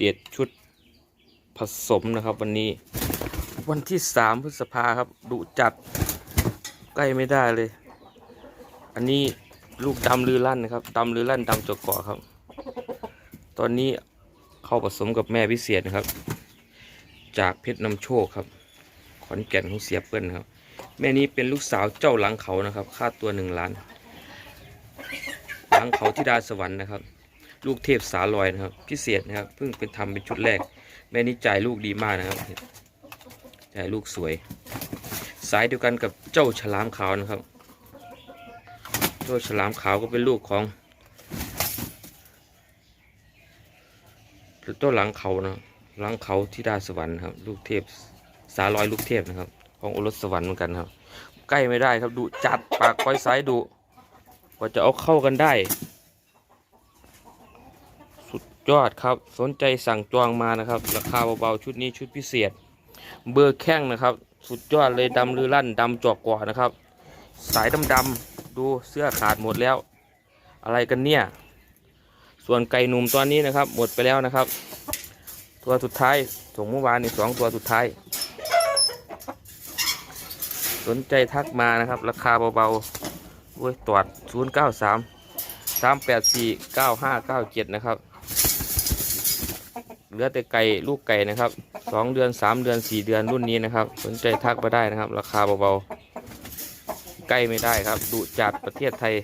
เดตชุดผสมนะครับ วันนี้ วันที่สามพฤษภาครับดุจัดใกล้ไม่ได้เลย อันนี้ลูกดำลือลั่นนะครับดำลือลั่นดำจกเกาะครับ ตอนนี้เข้าผสมกับแม่พิเศษนะครับ จากเพชรนำโชคครับ ขอนแก่นของเสียเปิ้ลนครับ แม่นี้เป็นลูกสาวเจ้าหลังเขานะครับ ค่าตัวหนึ่งล้าน หลังเขาที่ดาสวรรค์นะครับ ลูกเทพสาลอยนะครับ พิเศษนะครับเพิ่งเป็นทำเป็นชุดแรก แม่นี้จ่ายลูกดีมากนะครับจ่ายลูกสวย สายเดียวกันกับเจ้าฉลามขาวนะครับ เจ้าฉลามขาวก็เป็นลูกของเจ้าหลังเขานะหลังเขาที่ดาสวรรค์ครับ ลูกเทพสาลอยลูกเทพนะครับ ของโอรสสวรรค์เหมือนกันครับ ใกล้ไม่ได้ครับดูจัดปากคอยซ้ายดูกว่าจะเอาเข้ากันได้ ยอดครับ สนใจสั่งจองมานะครับ ราคาเบาๆชุดนี้ชุดพิเศษ เบอร์แข้งนะครับ สุดยอดเลยดำลือลั่นดำจอกกว่านะครับ สายดำๆดูเสื้อขาดหมดแล้ว อะไรกันเนี่ย ส่วนไก่หนุ่มตอนนี้นะครับ หมดไปแล้วนะครับ ตัวสุดท้ายส่งเมื่อวานนี่สองตัวสุดท้าย สนใจทักมานะครับ ราคาเบาๆโอ้ยตรวจ0 9 3 3 8 4 9 5 9 7 นะครับ เหลือแต่ไก่ลูกไก่นะครับสองเดือนสามเดือนสี่เดือนรุ่นนี้นะครับ สนใจทักมาได้นะครับ ราคาเบาๆใกล้ไม่ได้ครับดุจัดประเทศไทย